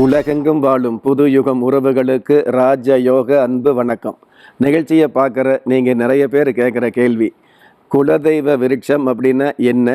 உலகெங்கும் வாழும் புது யுகம் உறவுகளுக்கு ராஜ யோக அன்பு வணக்கம். நிகழ்ச்சியை பார்க்குற நீங்கள் நிறைய பேர் கேட்குற கேள்வி குலதெய்வ விருட்சம் அப்படின்னா என்ன?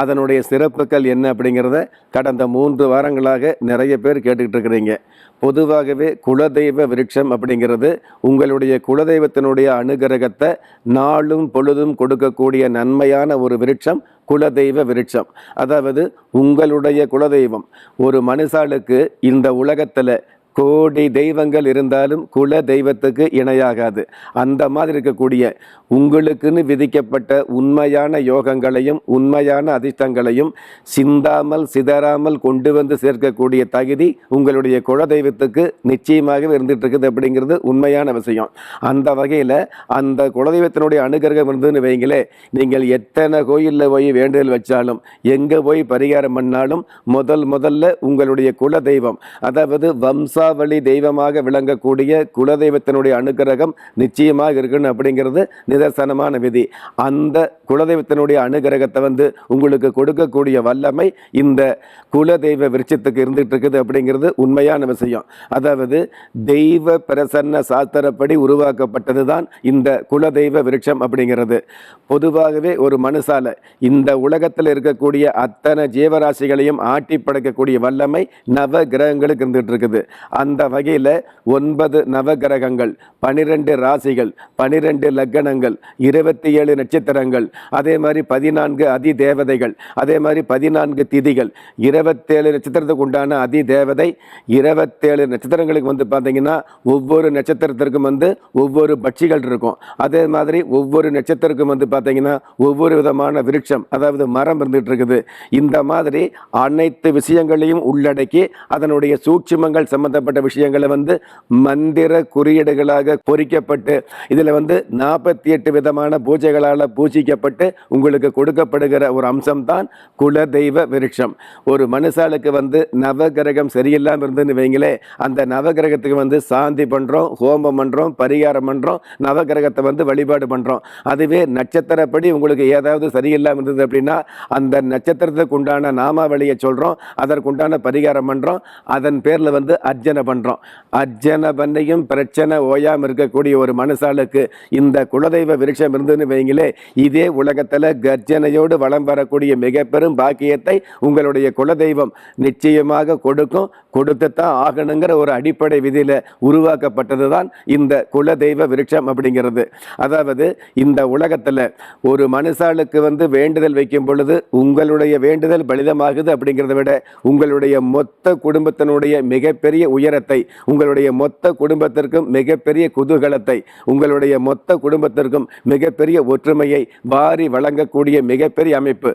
அதனுடைய சிறப்புகள் என்ன அப்படிங்கிறத கடந்த மூன்று வாரங்களாக நிறைய பேர் கேட்டுக்கிட்டு இருக்கிறீங்க. பொதுவாகவே குலதெய்வ விருட்சம் அப்படிங்கிறது உங்களுடைய குலதெய்வத்தினுடைய அனுகிரகத்தை நாளும் பொழுதும் கொடுக்கக்கூடிய நன்மையான ஒரு விருட்சம் குலதெய்வ விருட்சம். அதாவது உங்களுடைய குலதெய்வம். ஒரு மனுஷாளுக்கு இந்த உலகத்தில் கோடி தெய்வங்கள் இருந்தாலும் குல தெய்வத்துக்கு இணையாகாது. அந்த மாதிரி இருக்கக்கூடிய உங்களுக்குன்னு விதிக்கப்பட்ட உண்மையான யோகங்களையும் உண்மையான அதிர்ஷ்டங்களையும் சிந்தாமல் சிதறாமல் கொண்டு வந்து சேர்க்கக்கூடிய தகுதி உங்களுடைய குல தெய்வத்துக்கு நிச்சயமாகவே இருந்துட்டு இருக்குது அப்படிங்கிறது உண்மையான விஷயம். அந்த வகையில் அந்த குலதெய்வத்தினுடைய அனுகிரகம் இருந்ததுன்னு வைங்களே நீங்கள் எத்தனை கோயிலில் போய் வேண்டுதல் வச்சாலும் எங்கே போய் பரிகாரம் பண்ணாலும் முதல் முதல்ல உங்களுடைய குல தெய்வம் அதாவது வம்சாவளி தெய்வமாக விளங்கக்கூடிய குலதெய்வத்தினுடைய அனுகிரகம் நிச்சயமாக இருக்கணும் அப்படிங்கிறது நிதர்சனமான விதி. அந்த குலதெய்வத்தினுடைய அனுகிரகத்தை வந்து உங்களுக்கு கொடுக்கக்கூடிய வல்லமை இந்த குலதெய்வ விருட்சத்துக்கு இருந்துகிட்டு இருக்குது அப்படிங்கிறது உண்மையான விஷயம். அதாவது தெய்வ பிரசன்ன சாஸ்திரப்படி உருவாக்கப்பட்டது தான் இந்த குலதெய்வ விருட்சம் அப்படிங்கிறது. பொதுவாகவே ஒரு மனுஷால இந்த உலகத்தில் இருக்கக்கூடிய அத்தனை ஜீவராசிகளையும் ஆட்டி படைக்கக்கூடிய வல்லமை நவ கிரகங்களுக்கு இருந்துகிட்டு இருக்குது அந்த வகையில் ஒன்பது நவகிரகங்கள் பனிரெண்டு ராசிகள் பனிரெண்டு லக்கணங்கள் இருபத்தி ஏழு நட்சத்திரங்கள் அதே மாதிரி பதினான்கு அதி தேவதைகள் அதே மாதிரி பதினான்கு திதிகள் இருபத்தேழு நட்சத்திரத்துக்கு உண்டான அதி தேவதை இருபத்தேழு நட்சத்திரங்களுக்கு வந்து பார்த்தீங்கன்னா ஒவ்வொரு நட்சத்திரத்திற்கும் வந்து ஒவ்வொரு பட்சிகள் இருக்கும். அதே மாதிரி ஒவ்வொரு நட்சத்திரக்கும் வந்து பார்த்தீங்கன்னா ஒவ்வொரு விதமான விருட்சம் அதாவது மரம் இருந்துகிட்டு இருக்குது இந்த மாதிரி அனைத்து விஷயங்களையும் உள்ளடக்கி அதனுடைய சூட்சிமங்கள் சம்பந்தப்பட்ட விஷயங்களை வந்து மந்திர குறியீடுகளாக பொறிக்கப்பட்டு இதில் வந்து நாற்பத்தி எட்டு விதமான பூஜைகளால் பூஜிக்கப்பட்டு உங்களுக்கு கொடுக்கப்படுகிற ஒரு அம்சம் தான் குலதெய்வ விருட்சம். ஒரு மனுஷாளுக்கு வந்து நவகிரகம் சரியில்லாமல் இருந்துன்னு வைங்களே அந்த நவகிரகத்துக்கு வந்து சாந்தி பண்ணுறோம் ஹோமம் பண்ணுறோம் பரிகாரம் பண்ணுறோம் நவகிரகத்தை வந்து வழிபாடு பண்ணுறோம் அதுவே நட்சத்திரப்படி உங்களுக்கு ஏதாவது சரியில்லாமல் இருந்தது அப்படின்னா அந்த நட்சத்திரத்துக்கு உண்டான நாமாவளியை சொல்கிறோம் அதற்குண்டான பரிகாரம் பண்ணுறோம் அதன் பேரில் வந்து அர்ச்சனை பண்ணுறோம் அர்ச்சனை பண்ணையும் பிரச்சனை ஓயாமல் இருக்கக்கூடிய ஒரு மனுஷாளுக்கு இந்த குலதெய்வ விருட்சம் இருந்துன்னு வைங்களே இதே உலகத்தில் கர்ஜனையோடு வளம் வரக்கூடிய மிக பெரும் பாக்கியத்தை உங்களுடைய குலதெய்வம் நிச்சயமாக கொடுக்கும். கொடுத்து தான் ஆகணுங்கிற ஒரு அடிப்படை விதியில் உருவாக்கப்பட்டது தான் இந்த குலதெய்வ விருட்சம் அப்படிங்கிறது. அதாவது இந்த உலகத்தில் ஒரு மனுஷாளுக்கு வந்து வேண்டுதல் வைக்கும் பொழுது உங்களுடைய வேண்டுதல் பலிதமாகுது அப்படிங்கிறத விட உங்களுடைய மொத்த குடும்பத்தினுடைய மிகப்பெரிய உயரத்தை உங்களுடைய மொத்த குடும்பத்திற்கும் மிகப்பெரிய குதூகலத்தை உங்களுடைய மொத்த குடும்பத்திற்கும் மிகப்பெரிய ஒற்றுமையை வாரி வழங்கக்கூடிய மிகப்பெரிய அமைப்பு.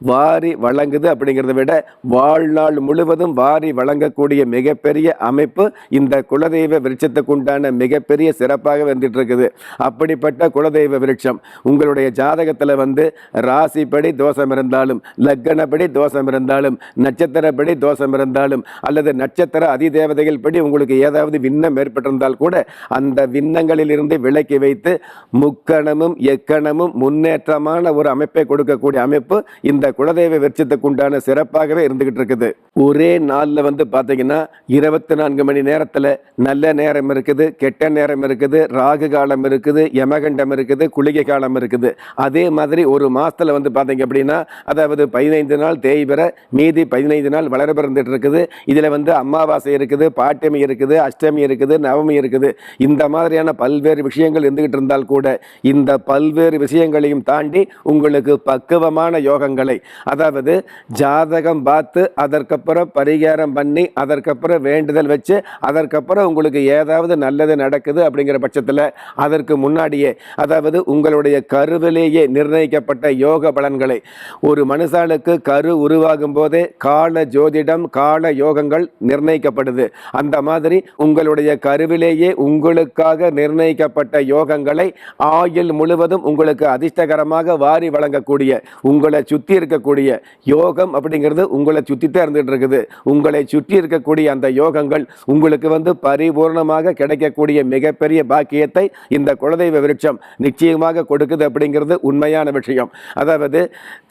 வாரி வழங்குது அப்படிங்கிறத விட வாழ்நாள் முழுவதும் வாரி வழங்கக்கூடிய மிகப்பெரிய அமைப்பு இந்த குலதெய்வ விருட்சத்துக்கு உண்டான மிகப்பெரிய சிறப்பாக வந்துட்டு இருக்குது அப்படிப்பட்ட குலதெய்வ விருட்சம் உங்களுடைய ஜாதகத்தில் வந்து ராசிப்படி தோஷம் இருந்தாலும் லக்கணப்படி தோஷம் இருந்தாலும் நட்சத்திரப்படி தோஷம் இருந்தாலும் அல்லது நட்சத்திர அதிதேவதைகள் படி உங்களுக்கு ஏதாவது விண்ணம் ஏற்பட்டிருந்தால் கூட அந்த விண்ணங்களிலிருந்து விலக்கி வைத்து முக்கணமும் எக்கணமும் முன்னேற்றமான ஒரு அமைப்பை கொடுக்கக்கூடிய அமைப்பு இந்த குலதெய்வ வெற்றத்துக்கு உண்டான சிறப்பாகவே இருந்துகிட்டு இருக்குது. ஒரே நாளில் வந்து பார்த்தீங்கன்னா இருபத்தி நான்கு மணி நேரத்தில் நல்ல நேரம் இருக்குது கெட்ட நேரம் இருக்குது ராகு காலம் இருக்குது யமகண்டம் இருக்குது குளிகை காலம் இருக்குது. அதே மாதிரி ஒரு மாதத்தில் வந்து பார்த்தீங்க அப்படின்னா அதாவது பதினைந்து நாள் தேய்பிற மீதி பதினைந்து நாள் வளர பிறந்துட்டு இருக்குது. இதில் வந்து அமாவாசை இருக்குது பாட்டமி இருக்குது அஷ்டமி இருக்குது நவமி இருக்குது. இந்த மாதிரியான பல்வேறு விஷயங்கள் இருந்துகிட்டு இருந்தால் கூட இந்த பல்வேறு விஷயங்களையும் தாண்டி உங்களுக்கு பக்குவமான யோகங்களை அதாவது ஜாதகம் பார்த்து அதற்கப்புறம் பரிகாரம் பண்ணி அதற்கப்புறம் வேண்டுதல் வச்சு அதற்கப்புறம் உங்களுக்கு ஏதாவது நல்லது நடக்குது அப்படிங்கிற பட்சத்தில் அதற்கு முன்னாடியே அதாவது உங்களுடைய கருவிலேயே நிர்ணயிக்கப்பட்ட யோக பலன்களை. ஒரு மனுஷாளுக்கு கரு உருவாகும் போதே கால ஜோதிடம் கால யோகங்கள் நிர்ணயிக்கப்படுது. அந்த மாதிரி உங்களுடைய கருவிலேயே உங்களுக்காக நிர்ணயிக்கப்பட்ட யோகங்களை ஆயுள் முழுவதும் உங்களுக்கு அதிர்ஷ்டகரமாக வாரி வழங்கக்கூடிய உங்களை சுற்றி இருக்கக்கூடிய யோகம் அப்படிங்கிறது உங்களை சுற்றி தான் இருந்துகிட்டு இருக்குது. உங்களை சுற்றி இருக்கக்கூடிய அந்த யோகங்கள் உங்களுக்கு வந்து பரிபூர்ணமாக கிடைக்கக்கூடிய மிகப்பெரிய பாக்கியத்தை இந்த குலதெய்வ விருட்சம் நிச்சயமாக கொடுக்குது அப்படிங்கிறது உண்மையான விஷயம். அதாவது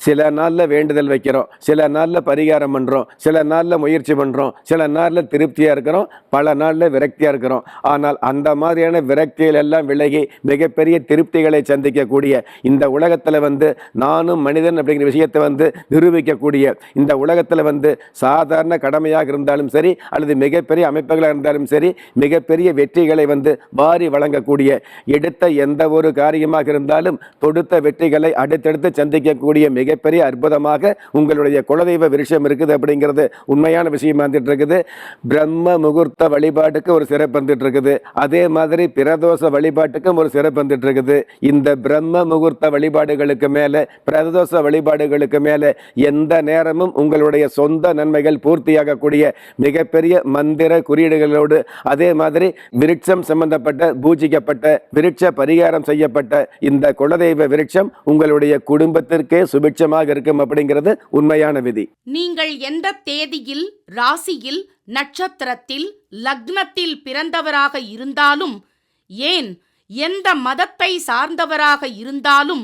சில நாளில் வேண்டுதல் வைக்கிறோம் சில நாளில் பரிகாரம் பண்ணுறோம் சில நாளில் முயற்சி பண்ணுறோம் சில நாளில் திருப்தியாக இருக்கிறோம் பல நாளில் விரக்தியாக இருக்கிறோம். ஆனால் அந்த மாதிரியான விரக்திகள் எல்லாம் விலகி மிகப்பெரிய திருப்திகளை சந்திக்கக்கூடிய இந்த உலகத்தில் வந்து நானும் மனிதன் அப்படிங்கிற விஷயத்தை வந்து நிரூபிக்கக்கூடிய இந்த உலகத்தில் வந்து சாதாரண கடமையாக இருந்தாலும் சரி அல்லது மிகப்பெரிய அமைப்புகளாக இருந்தாலும் சரி மிகப்பெரிய வெற்றிகளை வந்து வாரி வழங்கக்கூடிய எடுத்த எந்த ஒரு காரியமாக இருந்தாலும் தொடுத்த வெற்றிகளை அடுத்தடுத்து சந்திக்கக்கூடிய மிகப்பெரிய அற்புதமாக உங்களுடைய குலதெய்வ விருஷம் இருக்குது அப்படிங்கிறது உண்மையான விஷயமா வந்துட்டு இருக்குது பிரம்ம முகூர்த்த வழிபாட்டுக்கு ஒரு சிறப்பு வந்துட்டு இருக்குது அதே மாதிரி பிரதோஷ வழிபாட்டுக்கும் ஒரு சிறப்பு வந்துட்டு இருக்குது இந்த பிரம்ம முகூர்த்த வழிபாடுகளுக்கு மேலே பிரதோஷ வழிபாடுகளுக்கு மேலே எந்த நேரமும் உங்களுடைய சொந்த நன்மைகள் பூர்த்தியாகக்கூடிய மிகப்பெரிய மந்திர குறியீடுகளோடு அதே மாதிரி விருட்சம் சம்பந்தப்பட்ட பூஜிக்கப்பட்ட விருட்ச பரிகாரம் செய்யப்பட்ட இந்த குலதெய்வ விருட்சம் உங்களுடைய குடும்பத்திற்கே சுபிட்சமாக இருக்கும் அப்படிங்கிறது உண்மையான விதி. நீங்கள் எந்த தேதியில் ராசியில் நட்சத்திரத்தில் லக்னத்தில் பிறந்தவராக இருந்தாலும் ஏன் எந்த மதத்தை சார்ந்தவராக இருந்தாலும்